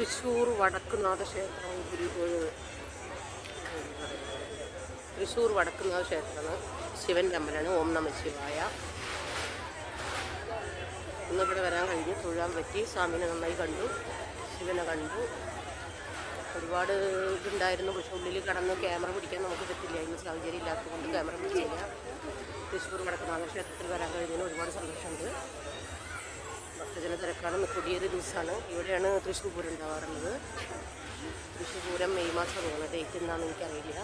തൃശ്ശൂർ വടക്കുനാഥ ക്ഷേത്രം തൃശ്ശൂർ വടക്കുനാഥ ക്ഷേത്രമാണ് ശിവൻ അമ്പലമാണ് ഓം നമ ശിവായ. ഇന്നിവിടെ വരാൻ കഴിഞ്ഞു തൊഴാൻ പറ്റി സ്വാമിനെ നന്നായി കണ്ടു ശിവനെ കണ്ടു. ഒരുപാട് ഇതുണ്ടായിരുന്നു പക്ഷെ ഉള്ളിൽ കടന്ന് ക്യാമറ പിടിക്കാൻ നമുക്ക് പറ്റില്ല. ഇന്ന് സാഹചര്യം ഇല്ലാത്തതുകൊണ്ട് ക്യാമറ പിടിച്ചില്ല. തൃശ്ശൂർ വടക്കുനാഥ ക്ഷേത്രത്തിൽ വരാൻ കഴിഞ്ഞതിന് ഒരുപാട് സന്തോഷമുണ്ട്. ഭക്തജന തിരക്കാണ് കൊടിയൊരു ദിവസമാണ്. ഇവിടെയാണ് തൃശ്ശൂർ പൂരം ഉണ്ടാവാറുള്ളത്. തൃശ്ശൂർ പൂരം മെയ് മാസം പോകുന്ന ഡേറ്റ് എന്താണെന്ന് എനിക്കറിയില്ല.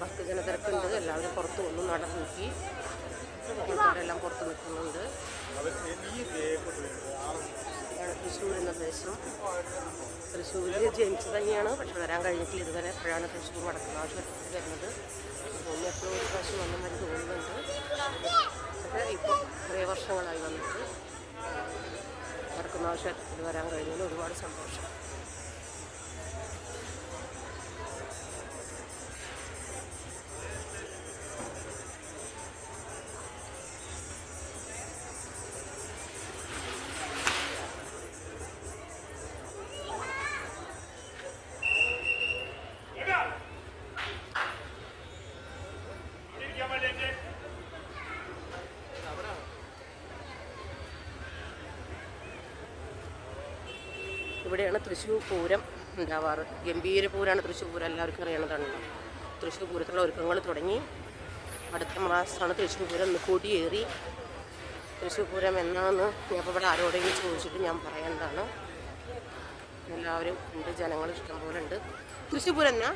ഭക്തജന തിരക്കുണ്ട്. എല്ലാവരും പുറത്ത് വന്നു നട നോക്കി. ആൾക്കാരെല്ലാം പുറത്ത് നിൽക്കുന്നുണ്ട്. തൃശ്ശൂർ എന്ന പ്രദേശം തൃശ്ശൂരിൽ ജനിച്ചു തന്നെയാണ്. പക്ഷെ വരാൻ കഴിഞ്ഞിട്ടില്ല. ഇതുവരെ എപ്പോഴാണ് തൃശ്ശൂർ ആശുപത്രിയിൽ വരുന്നത്? തോന്നി എപ്പോഴും ഒരു പ്രാവശ്യം വന്ന വരെ തോന്നുന്നുണ്ട്. പക്ഷേ ഇപ്പോൾ കുറേ വർഷങ്ങളായി വന്നിട്ട് ആശുപത്രിയിൽ വരാൻ കഴിഞ്ഞതിൽ ഒരുപാട് സന്തോഷം. ഇവിടെയാണ് തൃശ്ശൂർ പൂരം ഉണ്ടാവാറ്. ഗംഭീര പൂരമാണ് തൃശ്ശൂർ പൂരം എല്ലാവർക്കും അറിയണതാണ് തൃശ്ശൂർ പൂരത്തിലുള്ള ഒരുക്കങ്ങൾ തുടങ്ങി. അടുത്ത മാസമാണ് തൃശ്ശൂർ പൂരം ഇന്ന് കൊടിയേറി. തൃശ്ശൂർ പൂരം എന്നാന്ന് ഞാൻ ഇപ്പോൾ ഇവിടെ ആരോടെങ്കിലും ചോദിച്ചിട്ട് ഞാൻ പറയേണ്ടതാണ്. എല്ലാവരും ഉണ്ട് ജനങ്ങൾ ഇഷ്ടംപോലെ ഉണ്ട്. തൃശ്ശൂർ പൂരം എന്നാ?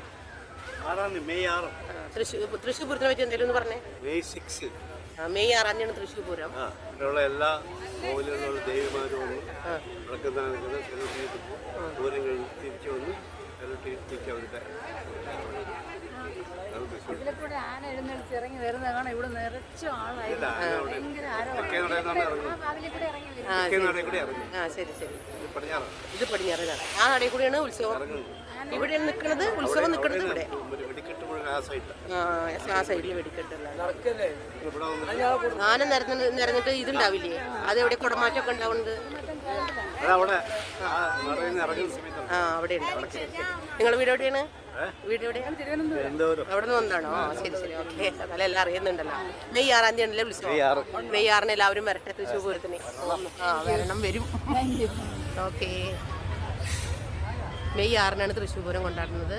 തൃശ്ശൂർ തൃശ്ശൂർ പൂരത്തിനെ പറ്റി എന്തെങ്കിലും ഒന്ന് പറഞ്ഞേ. മെയ് ആറാം തൃശ്ശൂർ പൂരം. ആ ഇവിടെയുള്ള എല്ലാ കോവിലുകളിലുള്ള ദേവിമാരും വന്ന് കഴിഞ്ഞ് തിരിച്ചു വന്ന് അവരുടെ ആന എഴുന്നേൽച്ച് ഇറങ്ങി ഇവിടെ നിറച്ചു ഭയങ്കര ആ ശരി ശരി ഇത് പടിഞ്ഞാറ്. ആ നടയിൽ കൂടിയാണ് ഉത്സവം. ഇവിടെ നിൽക്കുന്നത്. ഉത്സവം നിൽക്കുന്നത് ഇവിടെ. നിരന്ന് നിരന്നിട്ട് ഇതുണ്ടാവില്ലേ? അത് എവിടെ കുടമാറ്റമൊക്കെ ഉണ്ടാവുന്നത്? അതവിടെ ആ നടയിൽ സമയത്താണ്. ആ അവിടെ ഉണ്ട് നിങ്ങളുടെ വീട് എവിടെയാണ്? വീട് എവിടെയാണ് എന്തോരം അവിടെ നിന്ന് വന്നാണോ ശരി ശരി. ഓക്കെ. അതെല്ലാം എല്ലാം അറിയുന്നുണ്ടല്ലോ. മെയ് ആറാം തീയതി ഉണ്ടല്ലേ വിളിച്ചു മെയ് ആറിന് എല്ലാവരും വരട്ടെ തൃശ്ശൂർ പൂരത്തിന് ആ വരണം വരും. ഓക്കെ മെയ് ആറിനാണ് തൃശ്ശൂർ പൂരം കൊണ്ടാടുന്നത്.